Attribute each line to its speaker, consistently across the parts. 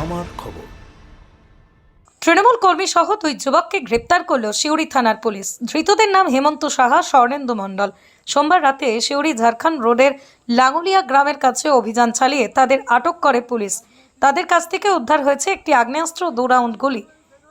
Speaker 1: আমার খবর।
Speaker 2: তৃণমূল কর্মী সহ দুই যুবককে গ্রেপ্তার করল শিউরি থানার পুলিশ। ধৃতদের নাম হেমন্ত সাহা, স্বর্ণেন্দু মণ্ডল। সোমবার রাতে শিউরি ঝাড়খণ্ড রোডের লাঙ্গুলিয়া গ্রামের কাছে অভিযান চালিয়ে তাদের আটক করে পুলিশ। তাদের কাছ থেকে উদ্ধার হয়েছে একটি আগ্নেয়াস্ত্র, দু রাউন্ড গুলি।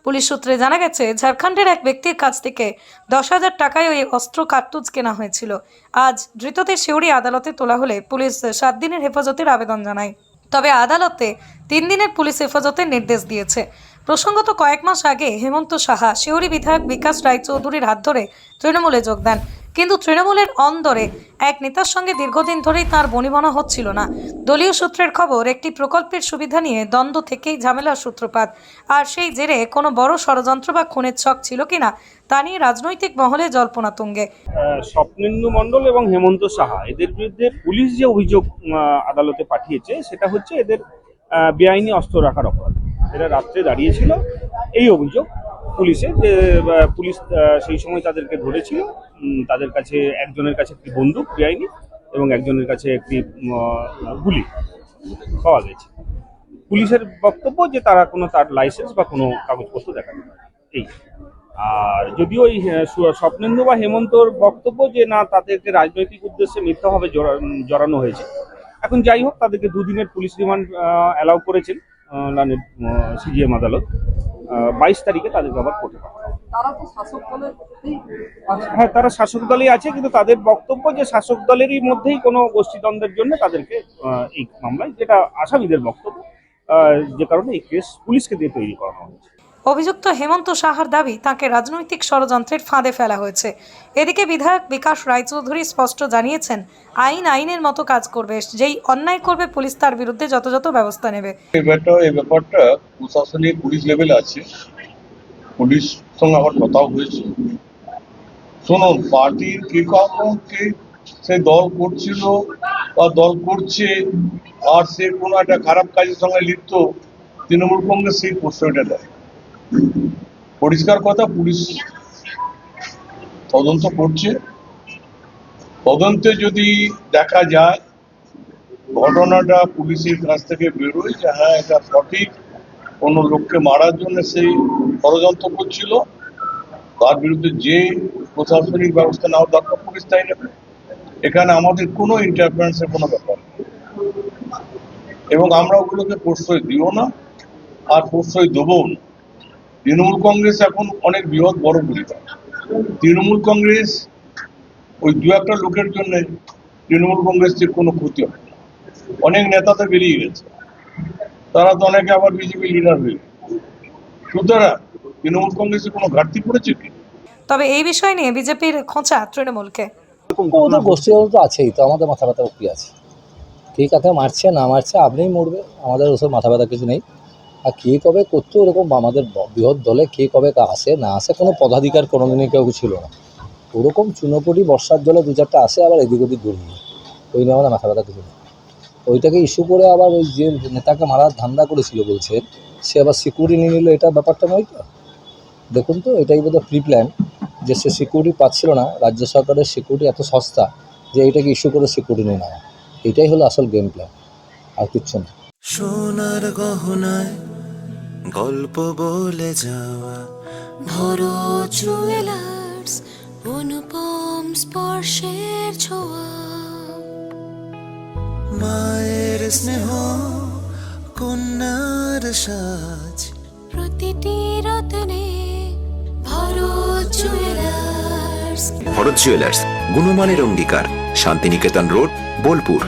Speaker 2: পুলিশ সূত্রে জানা গেছে, ঝাড়খণ্ডের এক ব্যক্তির কাছ থেকে দশ হাজার টাকায় ওই অস্ত্র কার্তুজ কেনা হয়েছিল। আজ ধৃতদের শিউরি আদালতে তোলা হলে পুলিশ সাত দিনের হেফাজতের আবেদন জানায়। তবে আদালতে তিন দিনের পুলিশ হেফাজতের নির্দেশ দিয়েছে। প্রসঙ্গত কয়েক মাস আগে হেমন্ত সাহা, শিউরি বিধায়ক বিকাশ রায়চৌধুরীর হাত ধরে তৃণমূলে যোগ দেন। কিন্তু তৃণমূলের অন্দরে এক নেতার সঙ্গে দীর্ঘদিন ধরেই তার বনিবনা হচ্ছিল না। দলীয় সূত্রের খবর, একটি প্রকল্পের সুবিধা নিয়ে দ্বন্দ্ব থেকেই ঝামেলার সূত্রপাত। আর সেই জেরে কোনো বড় ষড়যন্ত্র বা খুনের ছক ছিল কিনা, তা নিয়ে রাজনৈতিক মহলে জল্পনা তুঙ্গে।
Speaker 3: স্বপ্নেন্দু মণ্ডল এবং হেমন্ত সাহা, এদের বিরুদ্ধে পুলিশ যে অভিযোগ আদালতে পাঠিয়েছে, সেটা হচ্ছে এদের বেআইনি অস্ত্র রাখার অপরাধ। এরা রাত্রে দাঁড়িয়েছিল। এই অভিযোগ পুলিশে, যে পুলিশ সেই সময় তাদেরকে ধরেছিল। তাদের কাছে, একজনের কাছে একটি বন্দুক বেআইনি এবং একজনের কাছে একটি গুলি পাওয়া গেছে। পুলিশের বক্তব্য যে তারা কোনো তার লাইসেন্স বা কোনো কাগজপত্র দেখাতে পারে এই। আর যদিও এই স্বপ্নেন্দু বা হেমন্তর বক্তব্য যে না তাদেরকে রাজনৈতিক উদ্দেশ্যে মিথ্যাভাবে জড়া- জড়ানো হয়েছে। এখন যাই হোক, তাদেরকে দুদিনের পুলিশ রিমান্ড অ্যালাউ করেছেন সিজিএম আদালত। বাইশ তারিখে তাদেরকে আবার কোর্টে পাঠানো। হবে।
Speaker 4: তারা তো শাসক দলেরই
Speaker 3: হ্যাঁ তারা শাসক দলই আছে কিন্তু তাদের বক্তব্য যে শাসক দলেরই মধ্যেই কোনো গোষ্ঠীদ্বন্দ্বের জন্য তাদেরকে এই মামলায় যেটা আসামিদের বক্তব্য যে কারণে এই কেস পুলিশকে দিয়ে তৈরি করানো হয়েছে।
Speaker 2: অভিযুক্ত হেমন্ত সাহার দাবি তাকে রাজনৈতিক ষড়যন্ত্রের ফাঁদে ফেলা হয়েছে। এদিকে বিধায়ক বিকাশ রায়চৌধুরী স্পষ্ট জানিয়েছেন আইন আইনের মতো কাজ করবে যেই অন্যায় করবে পুলিশ তার বিরুদ্ধে যথাযথ ব্যবস্থা নেবে।
Speaker 5: এই ব্যাপারটা প্রশাসনিক পুলিশ লেভেল আছে। পুলিশ সঙ্গে কথাও হয়েছে। পার্টির সে দল করছিল বা দল করছে, আর সে কোনো একটা খারাপ কাজের সঙ্গে লিপ্ত, তৃণমূল কংগ্রেস সেই দেয়। পরিষ্কার কথা, পুলিশ তদন্ত করছে। তদন্তে যদি দেখা যায়, ঘটনাটা পুলিশের কাছ থেকে বেরোয় যে হ্যাঁ এটা সঠিক কোনো লোককে মারার জন্য সেই ষড়যন্ত্র করছিল। তার বিরুদ্ধে যে প্রশাসনিক ব্যবস্থা নেওয়া দরকার পুলিশ তাই নেবে। এখানে আমাদের কোনো ইন্টারফারেন্সের কোনো ব্যাপার এবং আমরা ওগুলোকে প্রশ্রয় দিও না, আর প্রশ্রয় দেবও না। তৃণমূল কংগ্রেস এখন অনেক বৃহৎ বড় পরিবার তৃণমূল কংগ্রেস ওই দু একটা লোকের জন্য তৃণমূল কংগ্রেসের কোনো ক্ষতি হয় অনেক নেতা তো বেরিয়ে গেছে। তারা তো অনেকে আবার বিজেপি লিডার হয়ে সুতরাং তৃণমূল কংগ্রেসে কোনো ঘাটতি পড়েছে কি?
Speaker 2: তবে এই বিষয় নিয়ে বিজেপির খোঁচা তৃণমূলকে।
Speaker 6: ও তো গোষ্ঠীগত তো আছেই তো আমাদের মাথা ব্যথা কি আছে? কে কাকে মারছে না মারছে আপনিই মরবে আমাদের ওসব মাথা ব্যথা কিছু নেই। আর কে কবে করতো এরকম আমাদের বৃহৎ দলে কে কবে কা আসে না আসে কোনো পদাধিকার কোনোদিনই কেউ ছিল না। ওরকম চুনোপুটি বর্ষার জলে দু চারটা আসে আবার এদিক ওদিক দূর নিয়ে ওই নিয়ে আমাদের মাথা ব্যথা কিছু নেই। ওইটাকে ইস্যু করে আবার ওই যে নেতাকে মারার ধান্দা করেছিল বলছে, সে আবার সিকিউরিটি নিয়ে নিল, এটা ব্যাপারটা নয় তো? দেখুন তো, এটাই বোধহয় প্রি প্ল্যান যে সে সিকিউরিটি পাচ্ছিল না, রাজ্য সরকারের সিকিউরিটি এত সস্তা, যে এটাকে ইস্যু করে সিকিউরিটি নিয়ে নেওয়া এটাই হলো আসল গেম প্ল্যান আর কিচ্ছু না।
Speaker 1: সোনার গহনায় গল্প বলে যাওয়া,
Speaker 7: ভরো জুয়েলার্স অনুপম স্পর্শের ছোঁয়া।
Speaker 1: মায়ের স্নেহ কন্যার সাজ।
Speaker 7: প্রতিটি রতনে ভরত জুয়েলার্স।
Speaker 8: ভরত জুয়েলার্স গুণমানের অঙ্গীকার শান্তিনিকেতন রোড বোলপুর।